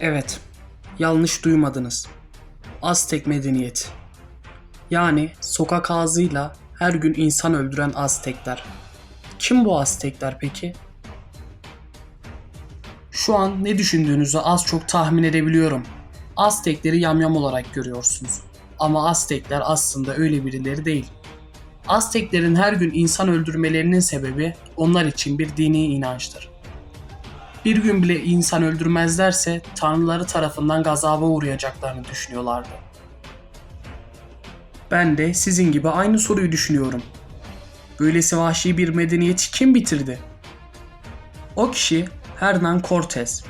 Evet, yanlış duymadınız. Aztek medeniyeti. Yani sokak ağzıyla her gün insan öldüren Aztekler. Kim bu Aztekler peki? Şu an ne düşündüğünüzü az çok tahmin edebiliyorum. Aztekleri yamyam olarak görüyorsunuz. Ama Aztekler aslında öyle birileri değil. Azteklerin her gün insan öldürmelerinin sebebi onlar için bir dini inançtır. Bir gün bile insan öldürmezlerse tanrıları tarafından gazaba uğrayacaklarını düşünüyorlardı. Ben de sizin gibi aynı soruyu düşünüyorum. Böylesi vahşi bir medeniyeti kim bitirdi? O kişi Hernan Cortez.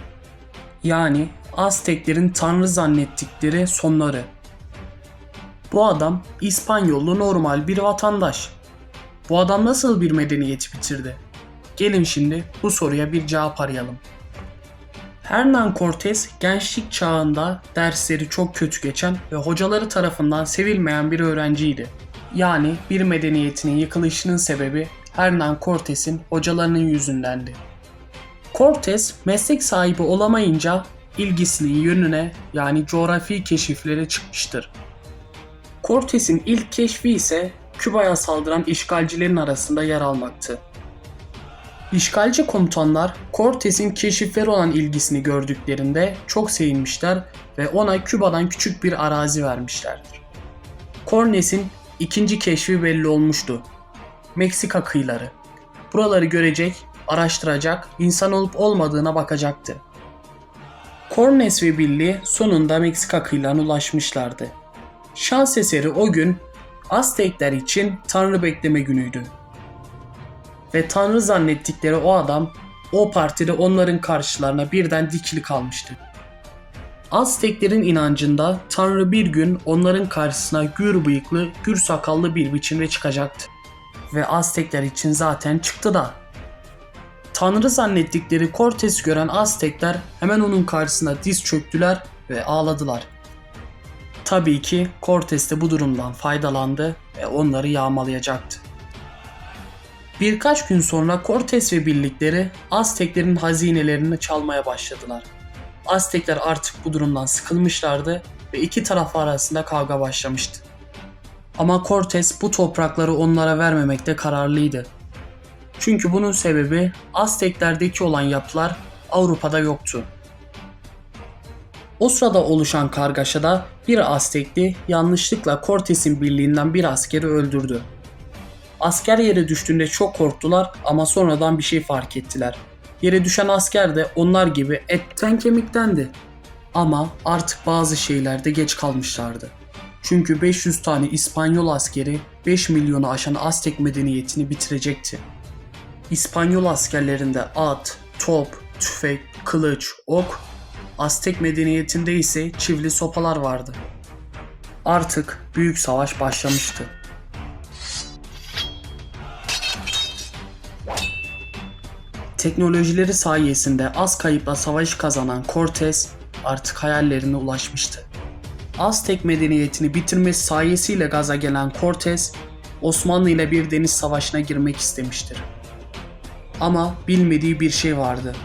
Yani Azteklerin tanrı zannettikleri sonları. Bu adam İspanyollu normal bir vatandaş. Bu adam nasıl bir medeniyeti bitirdi? Gelin şimdi bu soruya bir cevap arayalım. Hernan Cortez gençlik çağında dersleri çok kötü geçen ve hocaları tarafından sevilmeyen bir öğrenciydi. Yani bir medeniyetinin yıkılışının sebebi Hernan Cortez'in hocalarının yüzündendi. Cortez meslek sahibi olamayınca ilgisinin yönüne yani coğrafi keşiflere çıkmıştır. Cortez'in ilk keşfi ise Küba'ya saldıran işgalcilerin arasında yer almaktı. İşgalci komutanlar Cortez'in keşifleri olan ilgisini gördüklerinde çok sevinmişler ve ona Küba'dan küçük bir arazi vermişlerdir. Cortez'in ikinci keşfi belli olmuştu. Meksika kıyıları. Buraları görecek, araştıracak, insan olup olmadığına bakacaktı. Cornes ve Billy sonunda Meksika kıyılarına ulaşmışlardı. Şans eseri o gün Aztekler için tanrı bekleme günüydü. Ve tanrı zannettikleri o adam o partide onların karşılarına birden dikili kalmıştı. Azteklerin inancında tanrı bir gün onların karşısına gür bıyıklı, gür sakallı bir biçimde çıkacaktı. Ve Aztekler için zaten çıktı da. Tanrı zannettikleri Cortez gören Aztekler hemen onun karşısına diz çöktüler ve ağladılar. Tabii ki Cortez de bu durumdan faydalandı ve onları yağmalayacaktı. Birkaç gün sonra Cortez ve birlikleri Azteklerin hazinelerini çalmaya başladılar. Aztekler artık bu durumdan sıkılmışlardı ve iki taraf arasında kavga başlamıştı. Ama Cortez bu toprakları onlara vermemekte kararlıydı. Çünkü bunun sebebi Azteklerdeki olan yapılar Avrupa'da yoktu. O sırada oluşan kargaşada bir Aztekli yanlışlıkla Cortez'in birliğinden bir askeri öldürdü. Asker yere düştüğünde çok korktular ama sonradan bir şey fark ettiler. Yere düşen asker de onlar gibi etten kemiktendi. Ama artık bazı şeylerde geç kalmışlardı. Çünkü 500 tane İspanyol askeri 5 milyonu aşan Aztek medeniyetini bitirecekti. İspanyol askerlerinde at, top, tüfek, kılıç, ok, Aztek medeniyetinde ise çivili sopalar vardı. Artık büyük savaş başlamıştı. Teknolojileri sayesinde az kayıpla savaş kazanan Cortez artık hayallerine ulaşmıştı. Aztek medeniyetini bitirmesi sayesiyle gaza gelen Cortez, Osmanlı ile bir deniz savaşına girmek istemiştir. Ama bilmediği bir şey vardı.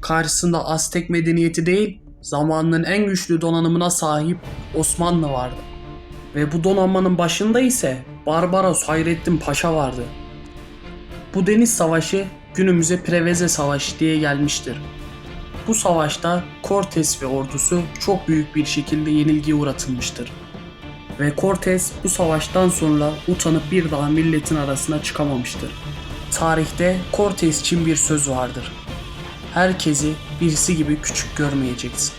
Karşısında Aztek medeniyeti değil, zamanının en güçlü donanımına sahip Osmanlı vardı. Ve bu donanmanın başında ise Barbaros Hayrettin Paşa vardı. Bu deniz savaşı günümüze Preveze Savaşı diye gelmiştir. Bu savaşta Cortes ve ordusu çok büyük bir şekilde yenilgiye uğratılmıştır. Ve Cortes bu savaştan sonra utanıp bir daha milletin arasına çıkamamıştır. Tarihte Cortes için bir söz vardır. Herkesi birisi gibi küçük görmeyeceksin.